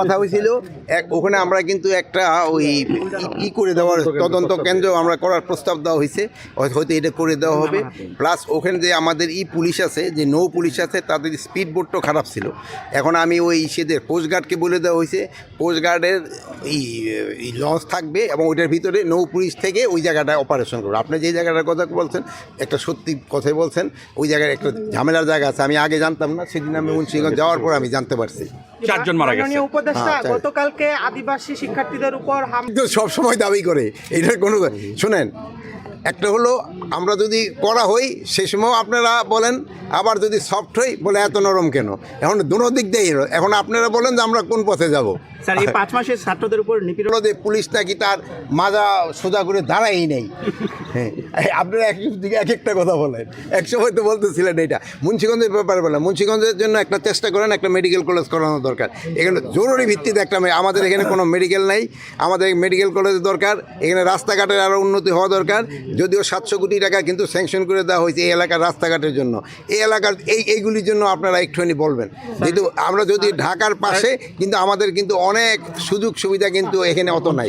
কথা হয়েছিল এক ওখানে আমরা কিন্তু একটা ওই ই করে দেওয়ার তদন্ত কেন্দ্র আমরা করার প্রস্তাব দেওয়া হয়েছে হয়তো এটা করে দেওয়া হবে। প্লাস ওখানে যে আমাদের ই পুলিশ আছে যে নৌ পুলিশ আছে তাদের স্পিড খারাপ ছিল। এখন আমি ওই সেদের কোস্টগার্ডকে বলে দেওয়া হয়েছে কোস্টগার্ডের এই লঞ্চ থাকবে এবং ওইটার ভিতরে নৌ পুলিশ থেকে ওই জায়গাটায় অপারেশন করবে। আপনি যে জায়গাটার কথা বলছেন একটা সত্যি কথাই বলছেন ওই জায়গায় একটা ঝামেলার জায়গা আছে আমি আগে জানতাম না সেদিন আমি মুন্সিগঞ্জ যাওয়ার পর আমি জানতে পারছি। চারজন মারা গেছে। মাননীয় উপদেষ্টা হ্যাঁ, গতকালকে আদিবাসী শিক্ষার্থীদের উপর সব সময় দাবি করে এটা কোনো শোনেন একটা হলো আমরা যদি করা হই সে সময় আপনারা বলেন আবার যদি সফট হই বলে এত নরম কেন? এখন দুনো দিক দিয়ে। এখন আপনারা বলেন যে আমরা কোন পথে যাব? স্যার এই পাঁচ মাসের ছাত্রদের উপর নিপীড়ন যে পুলিশ নাকি তার মাজা সোজা করে দাঁড়াই নেই। হ্যাঁ আপনারা এক দিকে এক একটা কথা বলেন। এক সময় তো বলতেছিলেন এটা মুন্সিগঞ্জের ব্যাপারে বলেন। মুন্সিগঞ্জের জন্য একটা চেষ্টা করেন একটা মেডিকেল কলেজ করানো দরকার। এখানে জরুরি ভিত্তিতে একটা আমাদের এখানে কোনো মেডিকেল নাই। আমাদের মেডিকেল কলেজ দরকার। এখানে রাস্তাঘাটের আরও উন্নতি হওয়া দরকার। যদিও সাতশো কোটি টাকা কিন্তু স্যাংশন করে দেওয়া হয়েছে এই এলাকার রাস্তাঘাটের জন্য। এই এলাকার এই এইগুলির জন্য আপনারা একটুখানি বলবেন। কিন্তু আমরা যদি ঢাকার পাশে, কিন্তু আমাদের কিন্তু অনেক সুযোগ সুবিধা কিন্তু এখানে অত নাই।